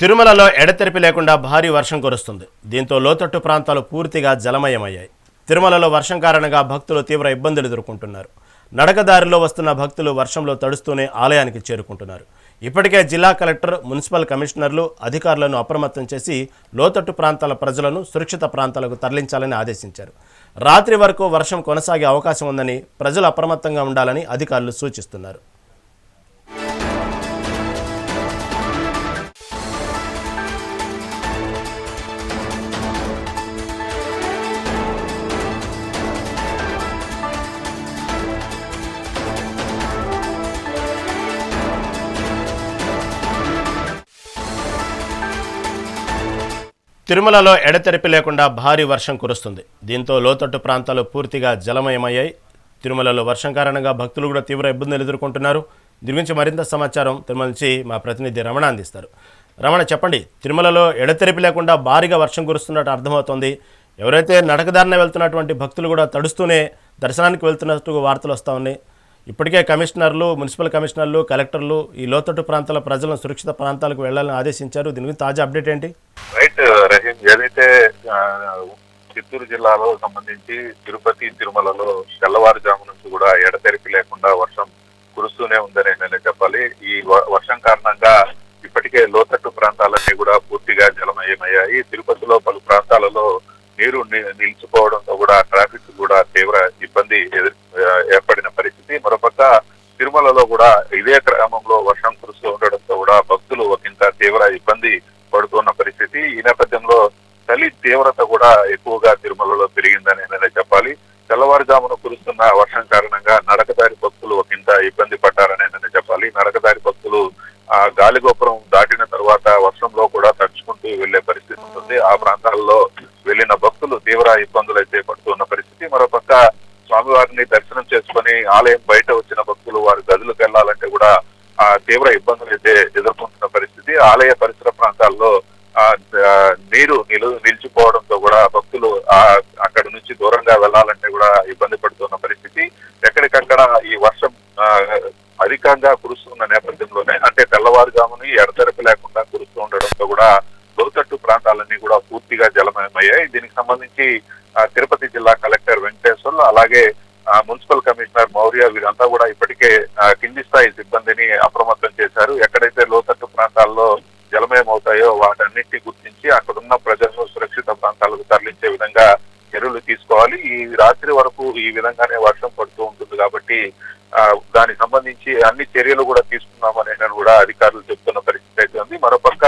తిరుమలలో ఎడతెరిపి లేకుండా భారీ వర్షం కురుస్తుంది. దీంతో లోతట్టు ప్రాంతాలు పూర్తిగా జలమయమయ్యాయి. తిరుమలలో వర్షం కారణంగా భక్తులు తీవ్ర ఇబ్బందులు ఎదుర్కొంటున్నారు. నడకదారిలో వస్తున్న భక్తులు వర్షంలో తడుస్తూనే ఆలయానికి చేరుకుంటున్నారు. ఇప్పటికే జిల్లా కలెక్టర్ మున్సిపల్ కమిషనర్లు అధికారులను అప్రమత్తం చేసి లోతట్టు ప్రాంతాల ప్రజలను సురక్షిత ప్రాంతాలకు తరలించాలని ఆదేశించారు. రాత్రి వరకు వర్షం కొనసాగే అవకాశం ఉందని ప్రజలు అప్రమత్తంగా ఉండాలని అధికారులు సూచిస్తున్నారు. తిరుమలలో ఎడతెరిపి లేకుండా భారీ వర్షం కురుస్తుంది. దీంతో లోతట్టు ప్రాంతాలు పూర్తిగా జలమయమయ్యాయి. తిరుమలలో వర్షం కారణంగా భక్తులు కూడా తీవ్ర ఇబ్బందులు ఎదుర్కొంటున్నారు. దీని గురించి మరింత సమాచారం తిరుమల నుంచి మా ప్రతినిధి రమణ అందిస్తారు. రమణ చెప్పండి తిరుమలలో ఎడతెరిపి లేకుండా భారీగా వర్షం కురుస్తున్నట్టు అర్థమవుతోంది. ఎవరైతే నడకదారిన వెళ్తున్నటువంటి భక్తులు కూడా తడుస్తూనే దర్శనానికి వెళ్తున్నట్టు వార్తలు వస్తూ ఉన్నాయి. ఇప్పటికే కమిషనర్లు మున్సిపల్ కమిషనర్లు కలెక్టర్లు ఈ లోతట్టు ప్రాంతాల ప్రజలను సురక్షిత ప్రాంతాలకు వెళ్ళాలని ఆదేశించారు. దీని గురించి తాజా అప్డేట్ ఏంటి? రైట్ ఏదైతే చిత్తూరు జిల్లాలో సంబంధించి తిరుపతి తిరుమలలో తెల్లవారుజాము నుంచి కూడా ఎడతెరిపి లేకుండా వర్షం కురుస్తూనే ఉందని నేను చెప్పాలి. ఈ వ- వర్షం కారణంగా ఇప్పటికే లోతట్టు ప్రాంతాలన్నీ కూడా పూర్తిగా జలమయమయ్యాయి. తిరుపతిలో పలు ప్రాంతాలలో నీరు ని- నిలిచిపోవడంతో కూడా ట్రాఫిక్ కూడా తీవ్ర ఇబ్బంది ఏర్పడిన పరిస్థితి. మరోపక్క తిరుమలలో కూడా ఇదే క్రమంలో వర్షం కురుస్తూ ఉండడంతో కూడా భక్తులు ఒకంత తీవ్ర ఇబ్బంది పడుతున్న పరిస్థితి ఈ నేపథ్యంలో చలి తీవ్రత కూడా ఎక్కువగా తిరుమలలో పెరిగిందని నేనే చెప్పాలి తెల్లవారుజామున కురుస్తున్న వర్షం కారణంగా నడకదారి భక్తులు ఒకంత ఇబ్బంది పడ్డారని నేను చెప్పాలి. నడకదారి భక్తులు ఆ గాలిగోపురం దాటిన తర్వాత వర్షంలో కూడా తడుచుకుంటూ వెళ్ళే పరిస్థితి ఉంటుంది. ఆ ప్రాంతాల్లో వెళ్ళిన భక్తులు తీవ్ర ఇబ్బందులు అయితే పడుతున్న పరిస్థితి. మరోపక్క స్వామివారిని దర్శనం చేసుకుని ఆలయం బయట వచ్చిన భక్తులు వారి గదులకు వెళ్ళాలంటే కూడా ఆ తీవ్ర ఇబ్బందులు అయితే ఎదుర్కొంటున్న పరిస్థితి. ఆలయ పరిసర ప్రాంతాల్లో ఆ నీరు నిలు నిలిచిపోవడంతో కూడా భక్తులు ఆ అక్కడి నుంచి దూరంగా వెళ్ళాలంటే ఇబ్బంది పడుతున్న పరిస్థితి. ఎక్కడికక్కడ ఈ వర్షం అధికంగా కురుస్తున్న నేపథ్యంలోనే అంటే తెల్లవారుజాముని ఎడతెరపి లేకుండా కురుస్తూ ఉండడంతో కూడా లోతట్టు ప్రాంతాలన్నీ కూడా పూర్తిగా జలమయమయ్యాయి. దీనికి సంబంధించి తిరుపతి జిల్లా కలెక్టర్ వెంకటేశ్వర్లు అలాగే ఆ, మున్సిపల్ కమిషనర్ మౌర్య వీరంతా కూడా ఇప్పటికే కింది స్థాయి సిబ్బందిని అప్రమత్తం చేశారు. ఎక్కడ లోతట్టు ప్రాంతాల్లో జలమయం అవుతాయో వాటన్నిటిని గుర్తించి అక్కడున్న ప్రజలను సురక్షిత ప్రాంతాలకు తరలించే విధంగా చర్యలు ఈ రాత్రి వరకు ఈ విధంగానే వర్షం పడుతూ ఉంటుంది కాబట్టి దానికి సంబంధించి అన్ని చర్యలు కూడా తీసుకున్నామని కూడా అధికారులు చెప్తున్న పరిస్థితి అయితే ఉంది. మరోపక్క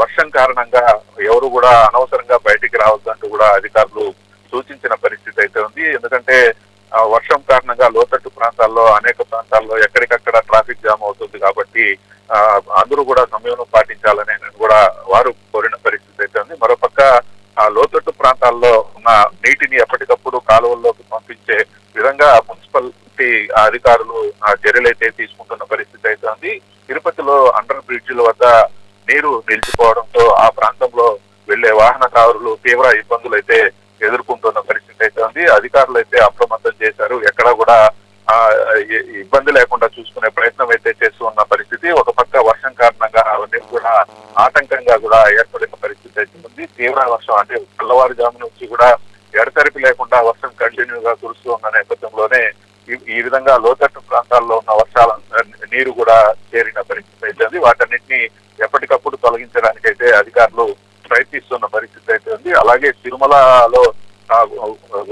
వర్షం కారణంగా ఎవరు కూడా అనవసరంగా బయటికి రావద్దంటూ కూడా అధికారులు సూచించిన పరిస్థితి అయితే ఉంది. ఎందుకంటే వర్షం కారణంగా లోతట్టు ప్రాంతాల్లో అనేక ప్రాంతాల్లో ఎక్కడికక్కడ ట్రాఫిక్ జామ్ అవుతుంది కాబట్టి అందరూ కూడా సమయం పాటించాలని కూడా వారు కోరిన పరిస్థితి అయితే ఉంది. మరోపక్క ఆ లోతట్టు ప్రాంతాల్లో ఉన్న నీటిని ఎప్పటికప్పుడు కాలువల్లోకి పంపించే విధంగా మున్సిపాలిటీ అధికారులు చర్యలు అయితే తీసుకుంటున్న పరిస్థితి అయితే ఉంది. తిరుపతిలో అండర్ బ్రిడ్జిల వద్ద నీరు నిలిచిపోవడంతో ఆ ప్రాంతంలో వెళ్ళే వాహనదారులు తీవ్ర ఇబ్బందులు అయితే ఎదుర్కొంటున్న పరిస్థితి అయితే ఉంది. అధికారులు అయితే అప్రమత్తం చేశారు. ఎక్కడ కూడా ఆ, ఇబ్బంది లేకుండా చూసుకునే ప్రయత్నం అయితే చేస్తూ ఉన్న పరిస్థితి. ఒక పక్క వర్షం కారణంగా అవన్నీ కూడా ఆటంకంగా కూడా ఏర్పడిన పరిస్థితి అయితే ఉంది. తీవ్ర వర్షం అంటే తెల్లవారుజాము నుంచి కూడా ఎడతెరిపి లేకుండా వర్షం కంటిన్యూగా కురుస్తూ ఉన్న నేపథ్యంలోనే ఈ- విధంగా లోతట్టు ప్రాంతాల్లో ఉన్న వర్షాల నీరు కూడా చేరిన పరిస్థితి అయితే ఉంది వాటన్నిటిని ఎప్పటికప్పుడు తొలగించడానికైతే అధికారులు ప్రయత్నిస్తున్న పరిస్థితి అయితే ఉంది అలాగే తిరుమలలో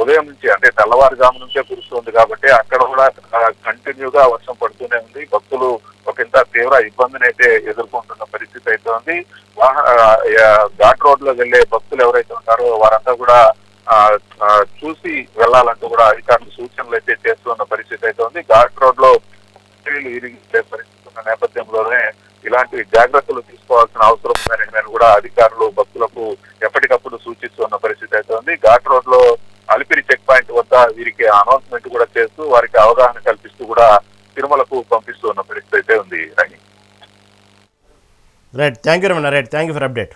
ఉదయం నుంచి అంటే తెల్లవారుజాము నుంచే కురుస్తుంది కాబట్టి అక్కడ కూడా కంటిన్యూగా వర్షం పడుతూనే ఉంది. భక్తులు ఒకంత తీవ్ర ఇబ్బందిని అయితే ఎదుర్కొంటున్న పరిస్థితి అయితే ఉంది వాహన ఘాట్ రోడ్లో వెళ్ళే భక్తులు ఎవరైతే ఉంటారో వారంతా కూడా చూసి వెళ్ళాలంటూ కూడా అధికారులు సూచనలు అయితే చేస్తున్న పరిస్థితి అయితే ఉంది. ఘాట్ రోడ్లో చర్యలు పరిస్థితి ఉన్న నేపథ్యంలోనే ఇలాంటి జాగ్రత్తలు తీసుకోవాల్సిన అవసరం ఉందని కూడా అధికారులు భక్తులకు ఎప్పటికప్పుడు సూచిస్తున్న పరిస్థితి అయితే ఉంది. ఘాట్ రోడ్లో అలిపిరి చెక్ పాయింట్ వద్ద వీరికి అనౌన్స్మెంట్ కూడా చేస్తూ వారికి అవగాహన కల్పిస్తూ కూడా తిరుమలకు పంపిస్తూ ఉన్న పరిస్థితి అయితే ఉంది. Right thank you Ramana right thank you for update.